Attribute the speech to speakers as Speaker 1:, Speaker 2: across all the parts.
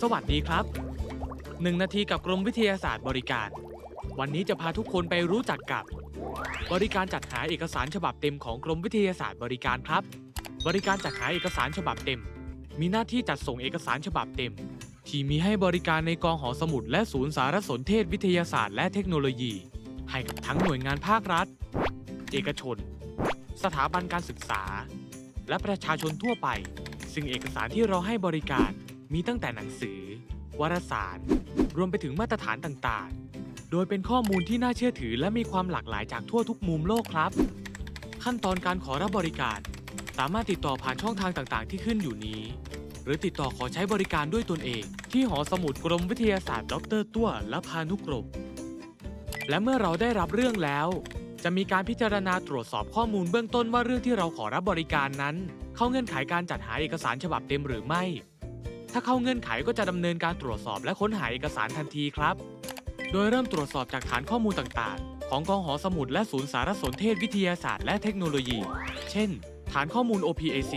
Speaker 1: สวัสดีครับ 1 นาทีกับกรมวิทยาศาสตร์บริการ วันนี้จะพาทุกคนไปรู้จักกับ บริการจัดหาเอกสารฉบับเต็มของกรมวิทยาศาสตร์บริการครับ บริการจัดหาเอกสารฉบับเต็ม มีหน้าที่จัดส่งเอกสารฉบับเต็ม ที่มีให้บริการในกองหอสมุดและศูนย์สารสนเทศวิทยาศาสตร์และเทคโนโลยี ให้กับทั้งหน่วยงานภาครัฐ เอกชน สถาบันการศึกษา และประชาชนทั่วไป ซึ่งเอกสารที่เราให้บริการมีตั้งแต่หนังสือ วารสาร รวมไปถึงมาตรฐานต่างๆ โดยเป็นข้อมูลที่น่าเชื่อถือและมีความหลากหลายจากทั่วทุกมุมโลกครับ ขั้นตอนการขอรับบริการ สามารถติดต่อผ่านช่องทางต่างๆ ที่ขึ้นอยู่นี้ หรือติดต่อขอใช้บริการด้วยตนเอง ที่หอสมุดกรมวิทยาศาสตร์ ดรตัวและพานุกรมและเมื่อเราได้รับเรื่องแล้ว จะมีการพิจารณาตรวจสอบข้อมูลเบื้องต้นว่าเรื่องที่เราขอรับบริการนั้น เข้าเงื่อนไขการจัดหาเอกสารฉบับเต็มหรือไม่ ถ้าเข้าเงื่อนไขก็จะดำเนินการตรวจสอบและค้นหาเอกสารทันทีครับ โดยเริ่มตรวจสอบจากฐานข้อมูลต่างๆ ของกองหอสมุดและศูนย์สารสนเทศวิทยาศาสตร์และเทคโนโลยี เช่น ฐานข้อมูล OPAC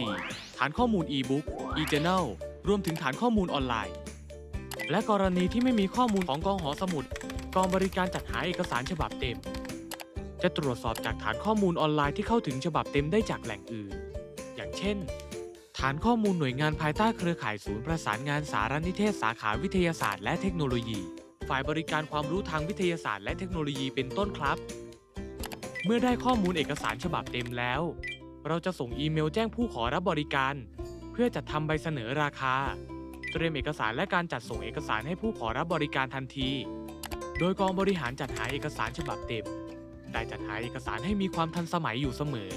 Speaker 1: ฐานข้อมูล e-book e-journal รวมถึงฐานข้อมูลออนไลน์ และกรณีที่ไม่มีข้อมูลของกองหอสมุด กองบริการจัดหาเอกสารฉบับเต็ม จะตรวจสอบจากฐานข้อมูลออนไลน์ที่เข้าถึงฉบับเต็มได้จากแหล่งอื่น อย่างเช่น ฐานข้อมูลหน่วยงานภายใต้เครือข่ายศูนย์ประสานงานสารนิเทศสาขาวิทยาศาสตร์และเทคโนโลยี ฝ่ายบริการความรู้ทางวิทยาศาสตร์และเทคโนโลยีเป็นต้นครับ เมื่อได้ข้อมูลเอกสารฉบับเต็มแล้ว เราจะส่งอีเมลแจ้งผู้ขอรับบริการ เพื่อจัดทำใบเสนอราคา เตรียมเอกสารและการจัดส่งเอกสารให้ผู้ขอรับบริการทันที โดยกองบริหารจัดหาเอกสารฉบับเต็ม ได้จัดหาเอกสารให้มีความทันสมัยอยู่เสมอ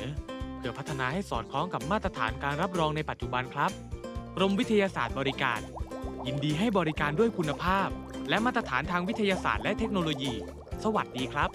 Speaker 1: เพื่อพัฒนาให้สอดคล้องกับมาตรฐานการรับรองในปัจจุบันครับ กรมวิทยาศาสตร์บริการ ยินดีให้บริการด้วยคุณภาพ และมาตรฐานทางวิทยาศาสตร์และเทคโนโลยี สวัสดีครับ